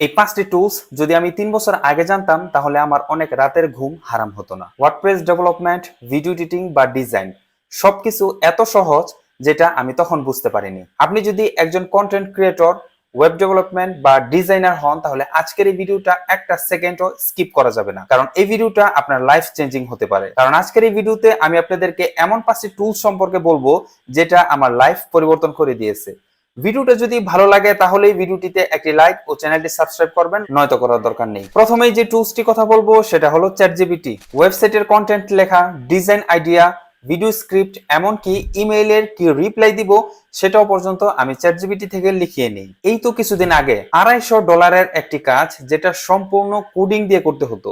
এই পাঁচটি টুলস যদি আমি তিন বছর আগে জানতাম, তাহলে আমার অনেক রাতের ঘুম হারাম হতো না। ওয়ার্ডপ্রেস ডেভেলপমেন্ট ভিডিও এডিটিং বা ডিজাইন সবকিছু এত সহজ যেটা আমি তখন বুঝতে পারিনি। আপনি যদি একজন কন্টেন্ট ক্রিয়েটর ওয়েব ডেভেলপমেন্ট বা ডিজাইনার হন, তাহলে আজকের এই ভিডিওটা একটা সেকেন্ডও স্কিপ করা যাবে না। কারণ এই ভিডিওটা আপনার লাইফ চেঞ্জিং হতে পারে। কারণ আজকের এই ভিডিওতে আমি আপনাদেরকে এমন পাঁচটি টুল সম্পর্কে বলব, যেটা আমার লাইফ পরিবর্তন করে দিয়েছে। ভিডিওটা যদি ভালো লাগে, তাহলে ভিডিওটিতে একটি লাইক ও চ্যানেলটি সাবস্ক্রাইব করবেন, নয়তো করার দরকার নেই। প্রথমেই যে টুলসটি কথা বলব, সেটা হলো চ্যাট জিবিটি ওয়েবসাইটের কন্টেন্ট লেখা ডিজাইন আইডিয়া ভিডিও স্ক্রিপ্ট এমনকি ইমেইলের কি রিপ্লাই দিব, সেটাও পর্যন্ত আমি চ্যাট জিবিটি থেকে লিখিয়ে নিই। এই তো কিছুদিন আগে আড়াইশো ডলারের একটি কাজ, যেটা সম্পূর্ণ কোডিং দিয়ে করতে হতো।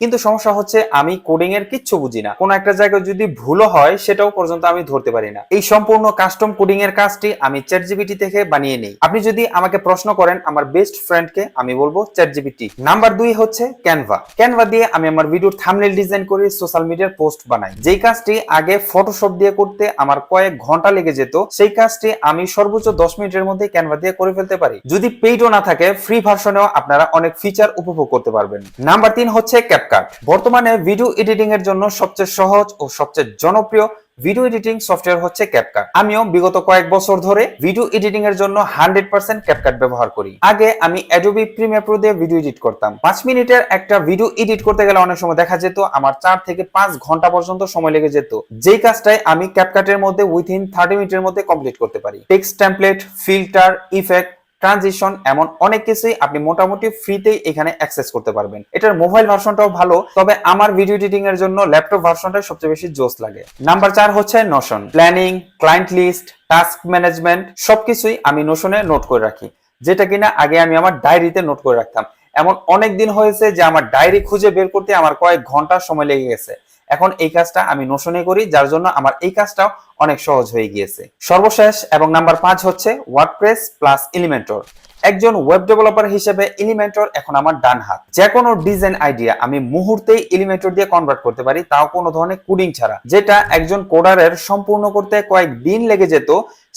কিন্তু সমস্যা হচ্ছে আমি কোডিং এর কিচ্ছু বুঝি না। কোন একটা জায়গায় যদি ভুলও হয়, সেটাও পর্যন্ত আমি ধরতে পারি না। এই সম্পূর্ণ কাস্টম কোডিং এর কাজটি আমি চ্যাট জিবিটি থেকে বানিয়ে নেই। আপনি যদি আমাকে প্রশ্ন করেন, আমার বেস্ট ফ্রেন্ডকে আমি বলব চ্যাট জিবিটি নাম্বার দুই হচ্ছে ক্যানভা ক্যানভা দিয়ে আমি আমার ভিডিওর থামনেল ডিজাইন করি সোশ্যাল মিডিয়ার পোস্ট বানাই। যেই কাজটি আগে ফটোশপ দিয়ে করতে আমার কয়েক ঘণ্টা লেগে যেত, সেই কাজটি আমি সর্বোচ্চ দশ মিনিটের মধ্যে ক্যানভা দিয়ে করে ফেলতে পারি। যদি পেইডও না থাকে ফ্রি ভার্সনেও আপনারা অনেক ফিচার উপভোগ করতে পারবেন। নাম্বার তিন হচ্ছে ক্যাপকাট বর্তমানে ভিডিও এডিটিং এর জন্য সবচেয়ে সহজ ও সবচেয়ে জনপ্রিয় ভিডিও এডিটিং সফটওয়্যার হচ্ছে ক্যাপকাট আমিও বিগত কয়েক বছর ধরে ভিডিও এডিটিং এর জন্য হান্ড্রেড পার্সেন্ট ক্যাপকাট ব্যবহার করি। আগে আমি অ্যাডোবি প্রিমিয়ার প্রো দিয়ে ভিডিও এডিট করতাম। পাঁচ মিনিটের একটা ভিডিও এডিট করতে গেলে অনেক সময় দেখা যেত, আমার চার থেকে পাঁচ ঘণ্টা পর্যন্ত সময় লেগে যেত। যেই কাজটাই আমি ক্যাপকাটের মধ্যে উইথিন থার্টি মিনিটের মধ্যে কমপ্লিট করতে পারি। Text template filter effect transition এমন অনেক কিছুই আপনি মোটামুটি ফ্রিতেই এখানে অ্যাক্সেস করতে পারবেন। এটার মোবাইল ভার্সনটাও ভালো, তবে আমার ভিডিও এডিটিং এর জন্য ল্যাপটপ ভার্সনটা সবচেয়ে বেশি জোস লাগে। নাম্বার চার হচ্ছে Notion planning client list task management সবকিছুই আমি নোশনে নোট করে রাখি, যেটা কিনা আগে আমি আমার ডায়েরিতে নোট করে রাখতাম। এমন অনেক দিন হয়েছে যে আমার ডায়েরি খুঁজে বের করতে আমার কয়েক ঘণ্টা সময় লেগে গেছে। এখন এই কাজটা আমি নোশনে করি, যার জন্য আমার এই কাজটাও অনেক সহজ হয়ে গিয়েছে। সর্বশেষ এবং নাম্বার পাঁচ হচ্ছে ওয়ার্ডপ্রেস প্লাস এলিমেন্টর একজন ওয়েব ডেভেলপার হিসেবে এলিমেন্টর এখন আমার ডান হাত। যে কোনো ডিজাইন আইডিয়া আমি মুহূর্তেই এলিমেন্টর দিয়ে কনভার্ট করতে পারি, তাও কোনো ধরনের কোডিং ছাড়া। যেটা একজন কোডারের সম্পূর্ণ করতে কয়েক দিন লেগে যেত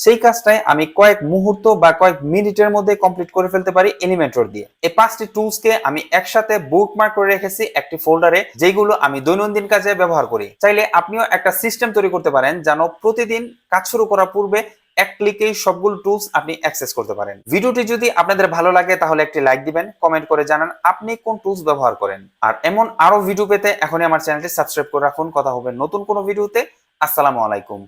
সেই কাজটাই আমি কয়েক মুহূর্ত বা কয়েক মিনিটের মধ্যে কমপ্লিট করে ফেলতে পারি এলিমেন্টর দিয়ে। এই পাঁচটি টুলসকে আমি একসাথে বুকমার্ক করে রেখেছি একটি ফোল্ডারে যেগুলো আমি দৈনন্দিন কাজে ব্যবহার করি। চাইলে আপনিও একটা সিস্টেম তৈরি করতে পারেন যেন প্রতিদিন কাজ শুরু করার পূর্বে এক ক্লিকেই সবগুলো টুলস আপনি অ্যাক্সেস করতে পারেন। ভিডিওটি যদি আপনাদের ভালো লাগে, তাহলে একটি লাইক দিবেন কমেন্ট করে জানান আপনি কোন টুলস ব্যবহার করেন। আর এমন আরও ভিডিও পেতে এখনই আমার চ্যানেলটি সাবস্ক্রাইব করে রাখুন। কথা হবে নতুন কোনো ভিডিওতে আসসালামু আলাইকুম।